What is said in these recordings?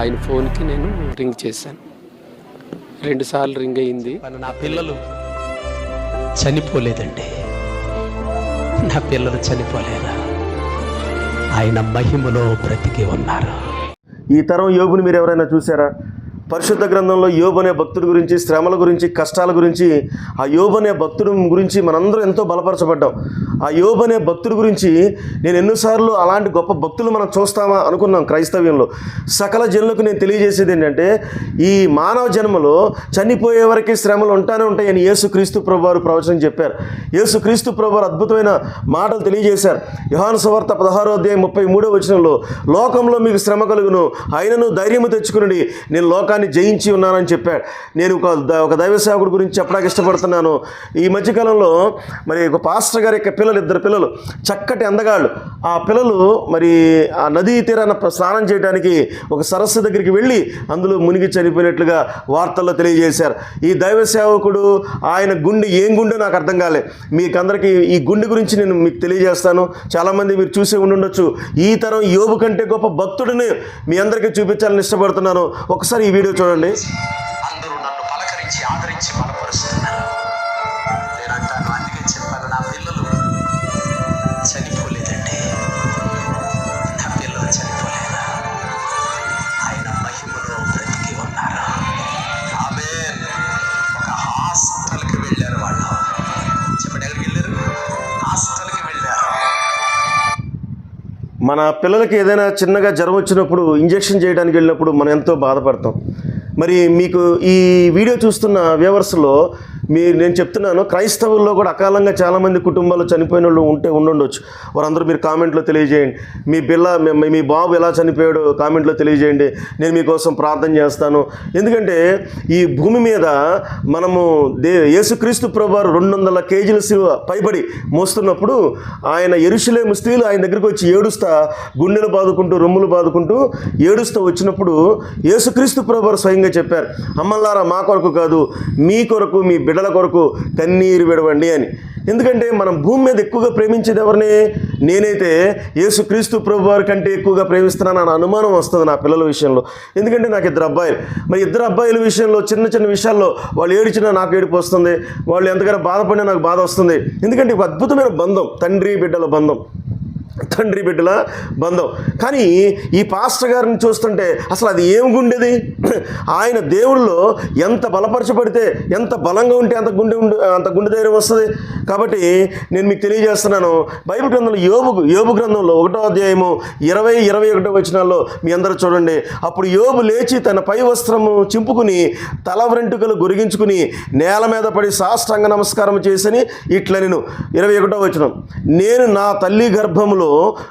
ఆయన ఫోన్కి నేను రింగ్ చేశాను. రెండుసార్లు రింగ్ అయింది. నా పిల్లలు చనిపోలేదండి. నా పిల్లలు చనిపోలేదా ఆయన మహిమలో బ్రతికి ఉన్నారు. ఈ తరం యోబుని మీరు ఎవరైనా చూసారా పరిశుద్ధ గ్రంథంలో యోబు అనే భక్తుడి గురించి శ్రమల గురించి కష్టాల గురించి ఆ యోబు అనే భక్తుడి గురించి మనందరం ఎంతో బలపరచబడ్డాం. ఆ యోబు అనే భక్తుడి గురించి నేను ఎన్నోసార్లు అలాంటి గొప్ప భక్తులు మనం చూస్తామా అనుకున్నాం క్రైస్తవ్యంలో. సకల జనులకు నేను తెలియజేసేది ఏంటంటే ఈ మానవ జన్మలో చనిపోయే వరకు శ్రమలు ఉంటానే ఉంటాయని యేసు క్రీస్తు ప్రభువారు ప్రవచనం చెప్పారు. యేసు క్రీస్తు అద్భుతమైన మాటలు తెలియజేశారు. యోహాను సువార్త పదహారో అధ్యాయం ముప్పై మూడో వచనంలో లోకంలో మీకు శ్రమ కలుగును అయినను ధైర్యము తెచ్చుకుని నేను లోకాన్ని జయించి ఉన్నానని చెప్పాడు. నేను ఒక ఒక దైవ సేవకుడి గురించి చెప్పడానికి ఇష్టపడుతున్నాను. ఈ మధ్యకాలంలో మరి ఒక పాస్టర్ గారి యొక్క పిల్లలు ఇద్దరు పిల్లలు చక్కటి అందగాళ్ళు. ఆ పిల్లలు మరి ఆ నదీ తీరాన స్నానం చేయడానికి ఒక సరస్సు దగ్గరికి వెళ్ళి అందులో మునిగి చనిపోయినట్లుగా వార్తల్లో తెలియజేశారు. ఈ దైవ సేవకుడు ఆయన గుండె ఏం గుండె నాకు అర్థం కాలే. మీకు అందరికీ ఈ గుండె గురించి నేను మీకు తెలియజేస్తాను. చాలామంది మీరు చూసే ఉండుండొచ్చు. ఈ తరం యోబు కంటే గొప్ప భక్తుడిని మీ అందరికీ చూపించాలని ఇష్టపడుతున్నాను. ఒకసారి ఈ వీడియో చూడండి. అందరూ నన్ను పలకరించి ఆదరించి మన పిల్లలకి ఏదైనా చిన్నగా జ్వరం వచ్చినప్పుడు ఇంజెక్షన్ చేయడానికి వెళ్ళినప్పుడు మనం ఎంతో బాధపడతాం. మరి మీకు ఈ వీడియో చూస్తున్న వ్యూవర్స్లో మీ నేను చెప్తున్నాను క్రైస్తవుల్లో కూడా అకాలంగా చాలామంది కుటుంబాలు చనిపోయిన వాళ్ళు ఉంటే ఉండుండొచ్చు. వారందరూ మీరు కామెంట్లో తెలియజేయండి. మీ పిల్ల మీ- బాబు ఎలా చనిపోయాడో కామెంట్లో తెలియజేయండి. నేను మీకోసం ప్రార్థన చేస్తాను. ఎందుకంటే ఈ భూమి మీద మనము దే యేసుక్రీస్తు ప్రభు రెండు వందల కేజీల శివ పైబడి మోస్తున్నప్పుడు ఆయన ఎరుషులేము స్త్రీలు ఆయన దగ్గరికి వచ్చి ఏడుస్తా గుండెలు బాదుకుంటూ రొమ్ములు బాదుకుంటూ ఏడుస్తూ వచ్చినప్పుడు యేసుక్రీస్తు ప్రభువారు స్వయంగా చెప్పారు అమ్మల్లారా మా కొరకు కాదు మీ కొరకు మీ బిడ్డల కొరకు కన్నీరు విడవండి అని. ఎందుకంటే మనం భూమి మీద ఎక్కువగా ప్రేమించేది ఎవరిని? నేనైతే యేసుక్రీస్తు ప్రభు వారి కంటే ఎక్కువగా ప్రేమిస్తున్నాను అన్న అనుమానం వస్తుంది నా పిల్లల విషయంలో. ఎందుకంటే నాకు ఇద్దరు అబ్బాయిలు. మరి ఇద్దరు అబ్బాయిల విషయంలో చిన్న చిన్న విషయాల్లో వాళ్ళు ఏడిచినా నాకు ఏడుపు వస్తుంది. వాళ్ళు ఎంతగానో బాధపడినా నాకు బాధ వస్తుంది. ఎందుకంటే ఒక అద్భుతమైన బంధం తండ్రి బిడ్డల బంధం. తండ్రి బిడ్డల బంధం. కానీ ఈ పాస్టర్ గారిని చూస్తుంటే అసలు అది ఏం గుండెది? ఆయన దేవుళ్ళలో ఎంత బలపరచబడితే ఎంత బలంగా ఉంటే అంత గుండె అంత గుండె ధైర్యం వస్తుంది. కాబట్టి నేను మీకు తెలియజేస్తున్నాను బైబిల్ గ్రంథంలో యోబు యోబు గ్రంథంలో ఒకటో అధ్యాయము ఇరవై ఇరవై ఒకటో వచనాల్లో మీ అందరూ చూడండి. అప్పుడు యోబు లేచి తన పై వస్త్రము చింపుకుని తల వెంట్రుకలు గురిగించుకుని నేల మీద పడి సాష్టాంగ నమస్కారం చేసని ఇట్ల నేను ఇరవై ఒకటో వచనం. నేను నా తల్లి గర్భములో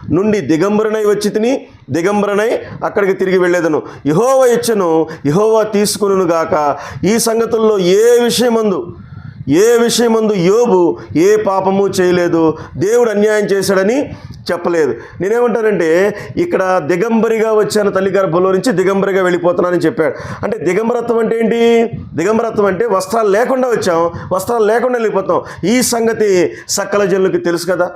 నుండి దిగంబరనై వచ్చి తిని దిగంబరనై అక్కడికి తిరిగి వెళ్ళేదను. యహోవ ఇచ్చను యహోవా తీసుకును గాక. ఈ సంగతుల్లో ఏ విషయమందు ఏ విషయమందు యోబు ఏ పాపము చేయలేదు దేవుడు అన్యాయం చేశాడని చెప్పలేదు. నేనేమంటానంటే ఇక్కడ దిగంబరిగా వచ్చాను తల్లి గర్భంలో నుంచి దిగంబరిగా వెళ్ళిపోతున్నానని చెప్పాడు. అంటే దిగంబరత్వం అంటే ఏంటి? దిగంబరత్వం అంటే వస్త్రాలు లేకుండా వచ్చాం వస్త్రాలు లేకుండా వెళ్ళిపోతాం. ఈ సంగతి సకల జనులకి తెలుసు కదా.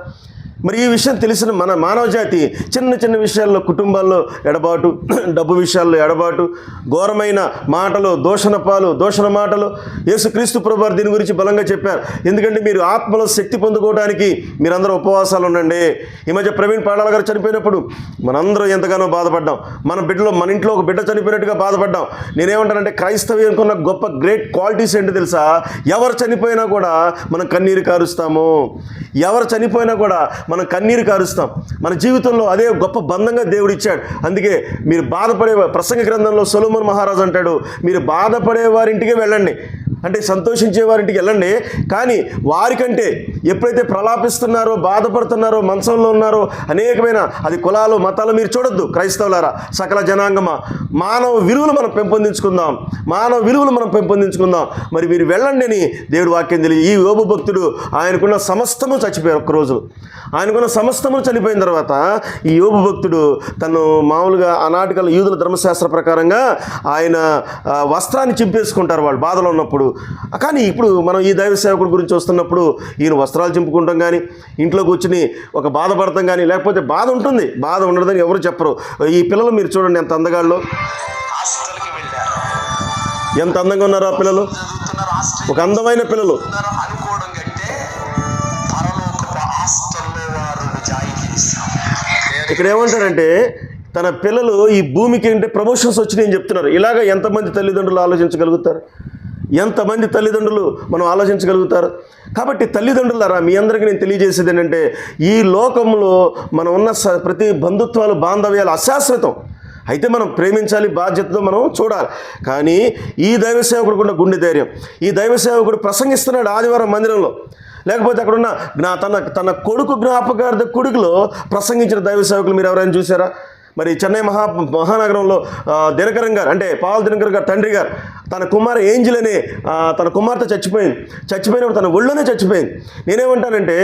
మరి ఈ విషయం తెలిసిన మన మానవ జాతి చిన్న చిన్న విషయాల్లో కుటుంబాల్లో ఎడబాటు డబ్బు విషయాల్లో ఎడబాటు ఘోరమైన మాటలు దోషణ పాలు దోషణ మాటలు. యేసుక్రీస్తు ప్రభు దీని గురించి బలంగా చెప్పారు. ఎందుకంటే మీరు ఆత్మలో శక్తి పొందుకోవడానికి మీరందరూ ఉపవాసాలు ఉండండి. ఈ మధ్య ప్రవీణ్ పాడాల గారు చనిపోయినప్పుడు మనందరం ఎంతగానో బాధపడ్డాం. మన బిడ్డలో మన ఇంట్లో ఒక బిడ్డ చనిపోయినట్టుగా బాధపడ్డాం. నేనేమంటానంటే క్రైస్తవ్యం కొన్న గొప్ప గ్రేట్ క్వాలిటీస్ ఏంటి తెలుసా? ఎవరు చనిపోయినా కూడా మనం కన్నీరు కారుస్తాము. ఎవరు చనిపోయినా కూడా మనం కన్నీరు కారుస్తాం. మన జీవితంలో అదే గొప్ప బంధంగా దేవుడు ఇచ్చాడు అందుకే మీరు బాధపడే ప్రసంగ గ్రంథంలో సొలోమన్ మహారాజు అంటాడు మీరు బాధపడే వారింటికి వెళ్ళండి. అంటే సంతోషించే వారింటికి వెళ్ళండి. కానీ వారికంటే ఎప్పుడైతే ప్రలాపిస్తున్నారో బాధపడుతున్నారో మంచంలో ఉన్నారో అనేకమైన అది కులాలు మతాలు మీరు చూడొద్దు క్రైస్తవులారా సకల జనాంగమా. మానవ విలువలు మనం పెంపొందించుకుందాం. మానవ విలువలు మనం పెంపొందించుకుందాం. మరి మీరు వెళ్ళండి అని దేవుడు వాక్యం తెలియ ఈ యోబు భక్తుడు ఆయనకున్న సమస్తము చచ్చిపోయారు ఒకరోజు ఆయనకున్న సమస్తము చనిపోయిన తర్వాత ఈ యోబు భక్తుడు తను మామూలుగా ఆనాటికల్ యూదుల ధర్మశాస్త్ర ప్రకారంగా ఆయన వస్త్రాన్ని చింపేసుకుంటారు వాళ్ళు బాధలో ఉన్నప్పుడు. కానీ ఇప్పుడు మనం ఈ దైవ సేవకుడి గురించి వస్తున్నప్పుడు ఈయన వస్త్రాలు చింపుకుంటాం కానీ ఇంట్లో కూర్చుని ఒక బాధపడతాం కానీ లేకపోతే బాధ ఉంటుంది. బాధ ఉండదని ఎవరు చెప్పరు. ఈ పిల్లలు మీరు చూడండి ఎంత అందగాళ్ళు. ఎంత అందంగా ఉన్నారు ఆ పిల్లలు? ఒక అందమైన పిల్లలు. ఇక్కడ ఏమంటాడంటే తన పిల్లలు ఈ భూమికి ఏంటంటే ప్రమోషన్స్ వచ్చినాయని చెప్తున్నారు. ఇలాగ ఎంతమంది తల్లిదండ్రులు ఆలోచించగలుగుతారు? ఎంతమంది తల్లిదండ్రులు మనం ఆలోచించగలుగుతారు? కాబట్టి తల్లిదండ్రులారా మీ అందరికీ నేను తెలియజేసేది ఏంటంటే ఈ లోకంలో మనం ఉన్న స- ప్రతి బంధుత్వాలు బాంధవ్యాలు అశాశ్వతం. అయితే మనం ప్రేమించాలి బాధ్యతతో మనం చూడాలి. కానీ ఈ దైవ సేవకుడు కూడా గుండె ధైర్యం ఈ దైవ సేవకుడు ప్రసంగిస్తున్నాడు ఆదివారం మందిరంలో. లేకపోతే అక్కడున్న జ్ఞా తన తన కొడుకు జ్ఞాపకార్థ కొడుకులో ప్రసంగించిన దైవ సేవకులు మీరు ఎవరైనా చూసారా మరి చెన్నై మహా మహానగరంలో దినకరం గారు అంటే పాల్ దినకర్ గారు తండ్రి గారు తన కుమార్ ఏంజిల్ అనే తన కుమార్తె చచ్చిపోయింది. చచ్చిపోయినప్పుడు తన ఒళ్ళోనే చచ్చిపోయింది. నేనేమంటానంటే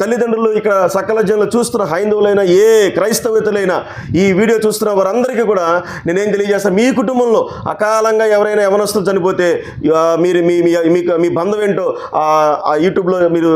తల్లిదండ్రులు ఇక్కడ సకల జనులు చూస్తున్న హైందవులైనా ఏ క్రైస్తవేతలైనా ఈ వీడియో చూస్తున్న వారందరికీ కూడా నేనేం తెలియజేస్తాను మీ కుటుంబంలో అకాలంగా ఎవరైనా యవనస్తులు చనిపోతే మీరు మీ మీ మీకు మీ బంధం ఏంటో ఆ యూట్యూబ్లో మీరు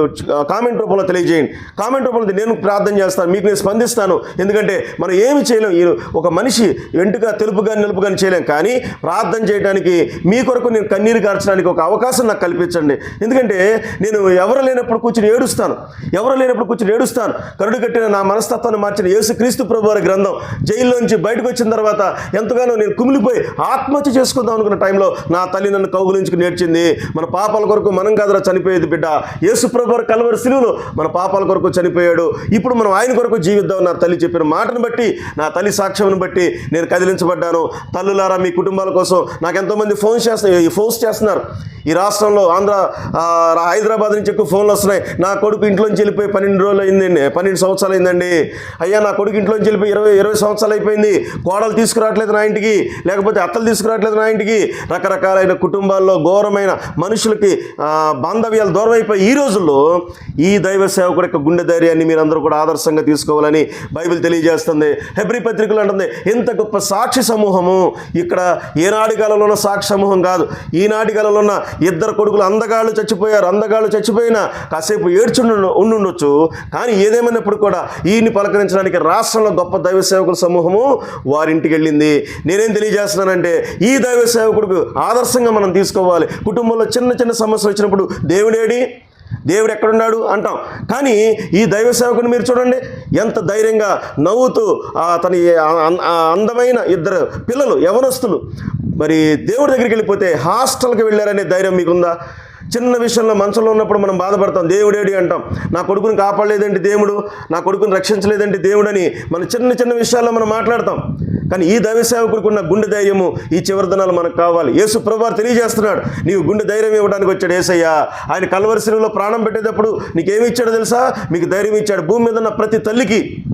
కామెంట్ రూపంలో తెలియజేయండి. కామెంట్ రూపంలో నేను ప్రార్థన చేస్తాను మీకు నేను స్పందిస్తాను. ఎందుకంటే మనం ఏమి చేయలేం. ఒక మనిషి వెంటుగా తెలుపు కానీ నిలుపు కానీ చేయలేం. కానీ ప్రార్థన చేయడానికి మీ కొరకు నేను కన్నీరు కార్చడానికి ఒక అవకాశం నాకు కల్పించండి. ఎందుకంటే నేను ఎవరు లేనప్పుడు కూర్చుని ఏడుస్తాను. ఎవరు లేనప్పుడు కూర్చుని ఏడుస్తాను. కరుడు కట్టిన నా మనస్తత్వాన్ని మార్చిన యేసు క్రీస్తు ప్రభు వారి గ్రంథం జైల్లోంచి బయటకు వచ్చిన తర్వాత ఎంతగానో నేను కుమిలిపోయి ఆత్మహత్య చేసుకుందాం అనుకున్న టైంలో నా తల్లి నన్ను కౌగులించుకు నేర్చింది మన పాపాల కొరకు మనం కాదురా చనిపోయేది బిడ్డ. యేసు ప్రభు వారి కలవరి సిలువలో మన పాపాల కొరకు చనిపోయాడు. ఇప్పుడు మనం ఆయన కొరకు జీవిద్దాం నా తల్లి చెప్పిన మాటను బట్టి నా తల్లి సాక్ష్యం బట్టి నేను కదిలించబడ్డాను. తల్లులారా మీ కుటుంబాల కోసం నాకు ఎంతోమంది ఫోన్ చేస్తున్నారు ఫోర్స్ చేస్తున్నారు. ఈ రాష్ట్రంలో ఆంధ్ర హైదరాబాద్ నుంచి ఎక్కువ ఫోన్లు వస్తున్నాయి. నా కొడుకు ఇంట్లోంచి వెళ్ళిపోయి పన్నెండు రోజులు అయిందండి పన్నెండు సంవత్సరాలు అయిందండి. అయ్యా నా కొడుకు ఇంట్లోంచి వెళ్ళిపోయి ఇరవై ఇరవై సంవత్సరాలు అయిపోయింది. కోడలు తీసుకురావట్లేదు నా ఇంటికి లేకపోతే అత్తలు తీసుకురావట్లేదు నా ఇంటికి. రకరకాలైన కుటుంబాల్లో ఘోరమైన మనుషులకి బాంధవ్యాలు దూరం అయిపోయి ఈ రోజుల్లో ఈ దైవ సేవకుడు యొక్క గుండె ధైర్యాన్ని మీరందరూ కూడా ఆదర్శంగా తీసుకోవాలని బైబిల్ తెలియజేస్తుంది. హెబ్రి పత్రికలు అంటుంది ఇంత గొప్ప సాక్షి సమూహము ఇక్కడ ఏనాడు కాలంలో ఉన్న సాక్షి సమూహం కాదు. ఈనాటి కాలంలో ఉన్న ఇద్దరు కొడుకులు అందగాళ్ళు చచ్చిపోయారు అందగాళ్ళు చచ్చిపోయినా కాసేపు ఏడ్చుండు ఉండుండొచ్చు కానీ ఏదేమైనప్పుడు కూడా ఈయన్ని పలకరించడానికి రాష్ట్రంలో గొప్ప దైవ సేవకుల సమూహము వారింటికి వెళ్ళింది. నేనేం తెలియజేస్తున్నానంటే ఈ దైవ సేవకుడికి ఆదర్శంగా మనం తీసుకోవాలి. కుటుంబంలో చిన్న చిన్న సమస్యలు వచ్చినప్పుడు దేవుడేడి దేవుడు ఎక్కడున్నాడు? అంటాం. కానీ ఈ దైవ సేవకుని మీరు చూడండి ఎంత ధైర్యంగా నవ్వుతూ తన ఆ అందమైన ఇద్దరు పిల్లలు యవనస్తులు మరి దేవుడి దగ్గరికి వెళ్ళిపోతే హాస్టల్కి వెళ్ళారనే ధైర్యం మీకుందా? చిన్న విషయంలో మనసులో ఉన్నప్పుడు మనం బాధపడతాం. దేవుడేడి అంటాం. నా కొడుకుని కాపాడలేదండి దేవుడు నా కొడుకుని రక్షించలేదండి దేవుడని మన చిన్న చిన్న విషయాల్లో మనం మాట్లాడతాం. కానీ ఈ దైవ సేవకుడికి ఉన్న గుండె ధైర్యము ఈ చివరి దినాలు మనకు కావాలి. యేసు ప్రభువారు తెలియజేస్తున్నాడు నీవు గుండె ధైర్యం ఇవ్వడానికి వచ్చాడు ఏసయ్యా. ఆయన కలవరిశిలో ప్రాణం పెట్టేటప్పుడు నీకేమి ఇచ్చాడో తెలుసా? మీకు ధైర్యం ఇచ్చాడు. భూమి మీద ఉన్న ప్రతి తల్లికి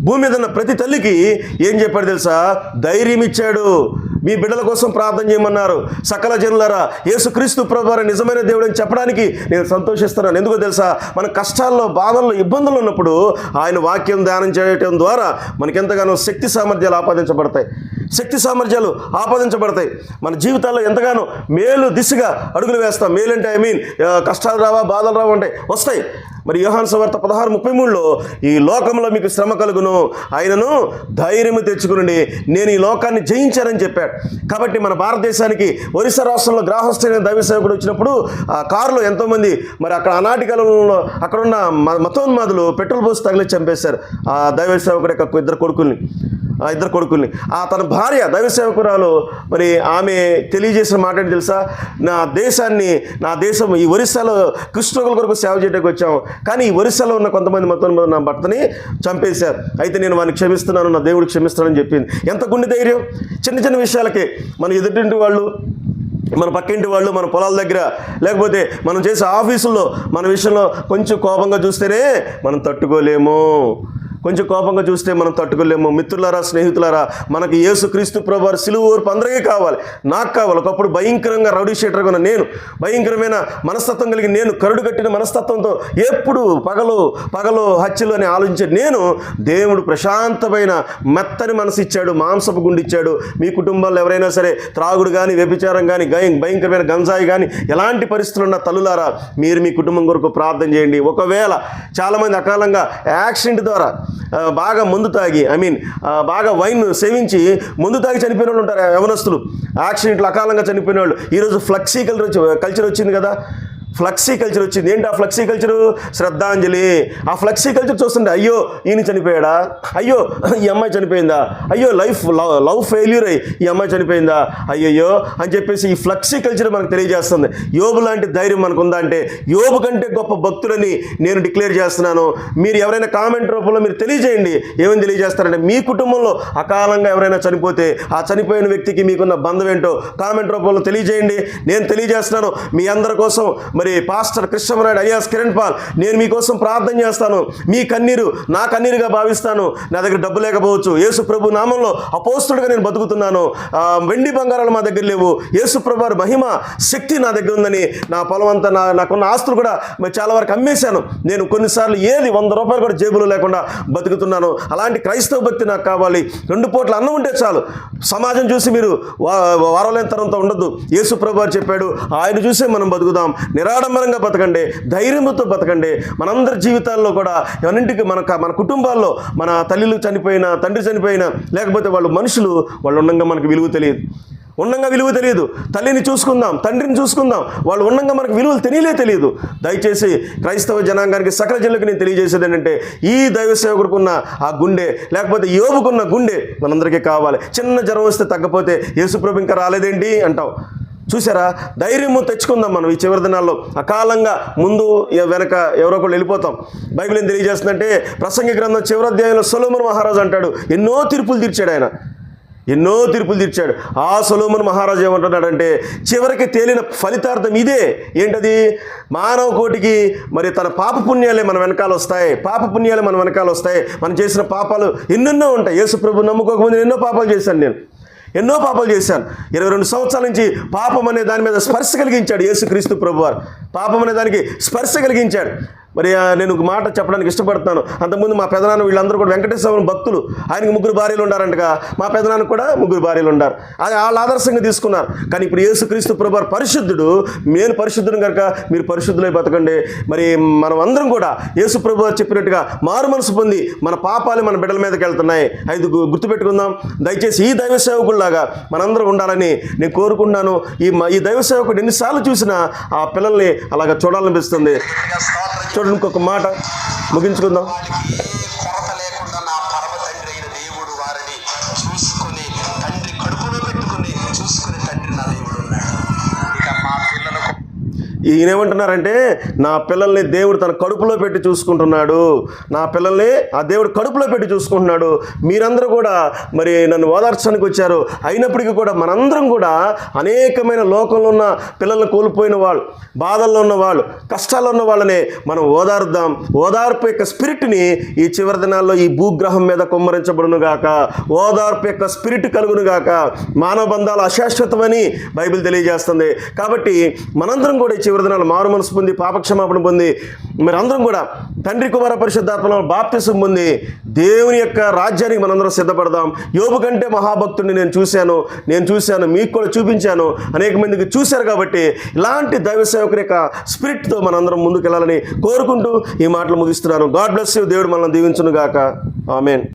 భూమి మీద ఉన్న ప్రతి తల్లికి ఏం చెప్పాడు తెలుసా? ధైర్యం ఇచ్చాడు. మీ బిడ్డల కోసం ప్రార్థన చేయమన్నారు. సకల జనులరా యేసుక్రీస్తు ప్రభు నిజమైన దేవుడు అని చెప్పడానికి నేను సంతోషిస్తున్నాను. ఎందుకో తెలుసా? మన కష్టాల్లో బాధల్లో ఇబ్బందులు ఉన్నప్పుడు ఆయన వాక్యం ధ్యానం చేయటం ద్వారా మనకెంతగానో శక్తి సామర్థ్యాలు ఆపాదించబడతాయి. శక్తి సామర్థ్యాలు ఆపాదించబడతాయి. మన జీవితాల్లో ఎంతగానో మేలు దిశగా అడుగులు వేస్తాం. మేలు అంటే ఐ మీన్ కష్టాలు రావా బాధలు రావా అంటే వస్తాయి. మరి యోహాన్ సవార్త పదహారు ముప్పై మూడులో ఈ లోకంలో మీకు శ్రమ కలుగును. ఆయనను ధైర్యము తెచ్చుకునండి నేను ఈ లోకాన్ని జయించానని చెప్పాడు. కాబట్టి మన భారతదేశానికి ఒరిస్సా రాష్ట్రంలో గ్రాహస్థైన దైవ సేవకుడు వచ్చినప్పుడు ఆ కారులో ఎంతోమంది మరి అక్కడ ఆనాటి కాలంలో అక్కడున్న మ- మతోన్మాదులు పెట్రోల్ పోసి తగిలి చంపేశారు ఆ దైవ సేవకుడు యొక్క ఇద్దరు కొడుకుల్ని. ఆ ఇద్దరు కొడుకుల్ని. ఆ తన భార్య దైవ సేవకురాలు మరి ఆమె తెలియజేసిన మాట తెలుసా? నా దేశాన్ని నా దేశం ఈ ఒరిస్సాలో కృష్ణుల కొరకు సేవ చేయడానికి వచ్చాం. కానీ ఈ ఒరిస్సాలో ఉన్న కొంతమంది మొత్తం నా భర్తని చంపేశారు. అయితే నేను వాడిని క్షమిస్తున్నాను నా దేవుడికి క్షమిస్తానని చెప్పింది. ఎంత గుండె ధైర్యం? చిన్న చిన్న విషయాలకే. మన ఎదుటింటి వాళ్ళు మన పక్కింటి వాళ్ళు మన పొలాల దగ్గర లేకపోతే మనం చేసే ఆఫీసుల్లో మన విషయంలో కొంచెం కోపంగా చూస్తేనే మనం తట్టుకోలేము. కొంచెం కోపంగా చూస్తే మనం తట్టుకోలేము. మిత్రులారా స్నేహితులారా మనకి యేసు క్రీస్తు ప్రభు సిలువ ఓర్పు అందరికీ కావాలి. నాకు కావాలి. ఒకప్పుడు భయంకరంగా రౌడీ షీటర్గా ఉన్న నేను భయంకరమైన మనస్తత్వం కలిగి నేను కరుడు కట్టిన మనస్తత్వంతో ఎప్పుడు పగలు పగలు హత్యలు అని ఆలోచించే నేను దేవుడు ప్రశాంతమైన మెత్తని మనసు ఇచ్చాడు మాంసపు గుండు ఇచ్చాడు. మీ కుటుంబాల్లో ఎవరైనా సరే త్రాగుడు కానీ వ్యభిచారం కానీ గయం భయంకరమైన గంజాయి కానీ ఎలాంటి పరిస్థితులు ఉన్న తల్లులారా మీరు మీ కుటుంబం కొరకు ప్రార్థన చేయండి. ఒకవేళ చాలామంది అకాలంగా యాక్సిడెంట్ ద్వారా బాగా మందు తాగి ఐ మీన్ బాగా వైన్ సేవించి మందు తాగి చనిపోయిన వాళ్ళు ఉంటారు యవనస్తులు. యాక్సిడెంట్లు అకాలంగా చనిపోయిన వాళ్ళు ఈరోజు ఫ్లెక్సీ కల్చర్ కల్చర్ వచ్చింది కదా. ఫ్లక్సీ కల్చర్ వచ్చింది. ఏంటి ఆ ఫ్లక్సీ కల్చరు శ్రద్ధాంజలి. ఆ ఫ్లక్సీ కల్చర్ చూస్తుంటే అయ్యో ఈయన చనిపోయాడా? అయ్యో ఈ అమ్మాయి చనిపోయిందా? అయ్యో లైఫ్ లవ్ లవ్ ఫెయిల్యూర్ అయ్యి ఈ అమ్మాయి చనిపోయిందా? అయ్యయ్యో అని చెప్పేసి ఈ ఫ్లక్సీ కల్చర్ మనకు తెలియజేస్తుంది. యోబు లాంటి ధైర్యం మనకు ఉందా అంటే యోబు కంటే గొప్ప భక్తులని నేను డిక్లేర్ చేస్తున్నాను. మీరు ఎవరైనా కామెంట్ రూపంలో మీరు తెలియజేయండి. ఏమని తెలియజేస్తారంటే మీ కుటుంబంలో అకాలంగా ఎవరైనా చనిపోతే ఆ చనిపోయిన వ్యక్తికి మీకున్న బంధం ఏంటో కామెంట్ రూపంలో తెలియజేయండి. నేను తెలియజేస్తున్నాను. మీ అందరి కోసం మరి పాస్టర్ కృష్ణమనాయుడు అలియాస్ కిరణ్ పాల్ నేను మీకోసం ప్రార్థన చేస్తాను. మీ కన్నీరు నా కన్నీరుగా భావిస్తాను. నా దగ్గర డబ్బు లేకపోవచ్చు. యేసు ప్రభు నామంలో అపోస్తుడుగా నేను బతుకుతున్నాను. వెండి బంగారాలు మా దగ్గర లేవు. యేసు ప్రభు మహిమ శక్తి నా దగ్గర ఉందని నా పొలం అంతా నా నాకున్న ఆస్తులు కూడా మరి చాలా వరకు అమ్మేశాను. నేను కొన్నిసార్లు ఏది వంద రూపాయలు కూడా జేబులో లేకుండా బతుకుతున్నాను. అలాంటి క్రైస్తవ భక్తి నాకు కావాలి. రెండు పూట్ల అన్నం ఉంటే చాలు. సమాజం చూసి మీరు వా- వారలేనితనంతో ఉండొద్దు. యేసు ప్రభు చెప్పాడు ఆయన చూసే మనం బతుకుదాం. నిరాడంబరంగా బతకండి ధైర్యంతో బతకండి. మనందరి జీవితాల్లో కూడా ఎవరింటికి మన మన కుటుంబాల్లో మన తల్లిలు చనిపోయినా తండ్రి చనిపోయినా లేకపోతే వాళ్ళు మనుషులు వాళ్ళు ఉండగా మనకు విలువ తెలియదు. ఉండంగా విలువ తెలియదు. తల్లిని చూసుకుందాం తండ్రిని చూసుకుందాం. వాళ్ళు ఉండంగా మనకు విలువలు తెలియలే తెలియదు. దయచేసి క్రైస్తవ జనాంగానికి సకల జనులకు నేను తెలియజేసేది ఏంటంటే ఈ దైవ సేవకుడుకున్న ఆ గుండె లేకపోతే యోగుకున్న గుండె మనందరికీ కావాలి. చిన్న జ్వరం వస్తే తగ్గపోతే యేసుప్రభు ఇంకా రాలేదేంటి? అంటావు. చూసారా? ధైర్యము తెచ్చుకుందాం మనం ఈ చివరి దినాల్లో. అకాలంగా ముందు వెనక ఎవరో ఒకళ్ళు వెళ్ళిపోతాం. బైబిల్ ఏం తెలియజేస్తుందంటే ప్రసంగి గ్రంథం చివరి అధ్యాయంలో సొలోమన్ మహారాజు అంటాడు ఎన్నో తీర్పులు తీర్చాడు ఆయన. ఎన్నో తీర్పులు తీర్చాడు. ఆ సొలోమన్ మహారాజు ఏమంటున్నాడంటే చివరికి తేలిన ఫలితార్థం ఇదే. ఏంటది? మానవ కోటికి మరి తన పాప పుణ్యాలే మన వెనకాల వస్తాయి. పాప పుణ్యాలే మన వెనకాల వస్తాయి. మనం చేసిన పాపాలు ఎన్నెన్నో ఉంటాయి. యేసు ప్రభు నమ్ముకోకముందు ఎన్నో పాపాలు చేశాను నేను. ఎన్నో పాపాలు చేశాను. ఇరవై రెండు సంవత్సరాల నుంచి పాపం అనే దాని మీద స్పర్శ కలిగించాడు యేసుక్రీస్తు ప్రభువారు. పాపం అనే దానికి స్పర్శ కలిగించాడు. మరి నేను ఒక మాట చెప్పడానికి ఇష్టపడుతున్నాను. అంతకుముందు మా పెదనాన్న వీళ్ళందరూ కూడా వెంకటేశ్వరం భక్తులు. ఆయనకి ముగ్గురు భార్యలు ఉండారంటగా. మా పెదనాన్న కూడా ముగ్గురు భార్యలు ఉండారు. అది వాళ్ళు ఆదర్శంగా తీసుకున్నారు. కానీ ఇప్పుడు యేసుక్రీస్తు ప్రభువారు పరిశుద్ధుడు. నేను పరిశుద్ధుడు కనుక మీరు పరిశుద్ధులై బతకండి. మరి మనం అందరం కూడా యేసు ప్రభు చెప్పినట్టుగా మారు మనసు పొంది మన పాపాలు మన బిడ్డల మీదకి వెళ్తున్నాయి. అది గుర్తుపెట్టుకుందాం. దయచేసి ఈ దైవ సేవకుల్లాగా మనందరం ఉండాలని నేను కోరుకుంటున్నాను. ఈ ఈ దైవ సేవకుడు ఎన్నిసార్లు చూసినా ఆ పిల్లల్ని అలాగా చూడాలనిపిస్తుంది. చూడండి ఇంకొక మాట ముగించుకుందాం. ఈయన ఏమంటున్నారంటే నా పిల్లల్ని దేవుడు తన కడుపులో పెట్టి చూసుకుంటున్నాడు. నా పిల్లల్ని ఆ దేవుడు కడుపులో పెట్టి చూసుకుంటున్నాడు. మీరందరూ కూడా మరి నన్ను ఓదార్చడానికి వచ్చారు. అయినప్పటికీ కూడా మనందరం కూడా అనేకమైన లోకంలో ఉన్న పిల్లల్ని కోల్పోయిన వాళ్ళు బాధల్లో ఉన్న వాళ్ళు కష్టాల్లో ఉన్న వాళ్ళని మనం ఓదార్దాం. ఓదార్పు యొక్క స్పిరిట్ని ఈ చివరి దినాల్లో ఈ భూగ్రహం మీద కుమ్మరించబడును గాక. ఓదార్పు యొక్క స్పిరిట్ కలుగును గాక. మానవ బంధాలు అశాశ్వతమని బైబిల్ తెలియజేస్తుంది. కాబట్టి మనందరం కూడా చివరి దినాలు మారు మనసు పొంది పాపక్షమాపణ పొంది మరి అందరం కూడా తండ్రి కుమార పరిశుద్ధాత్మలో బాప్తిసం పొంది దేవుని యొక్క రాజ్యానికి మనందరం సిద్ధపడదాం. యోబు కంటే మహాభక్తుడిని నేను చూశాను నేను చూశాను మీకు కూడా చూపించాను. అనేక మందికి చూశారు కాబట్టి ఇలాంటి దైవ సేవకుని యొక్క స్పిరిట్తో మనందరం ముందుకెళ్ళాలని కోరుకుంటూ ఈ మాటలు ముగిస్తున్నాను. God bless you. దేవుడు మనల్ని దీవించును గాక ఆమెన్.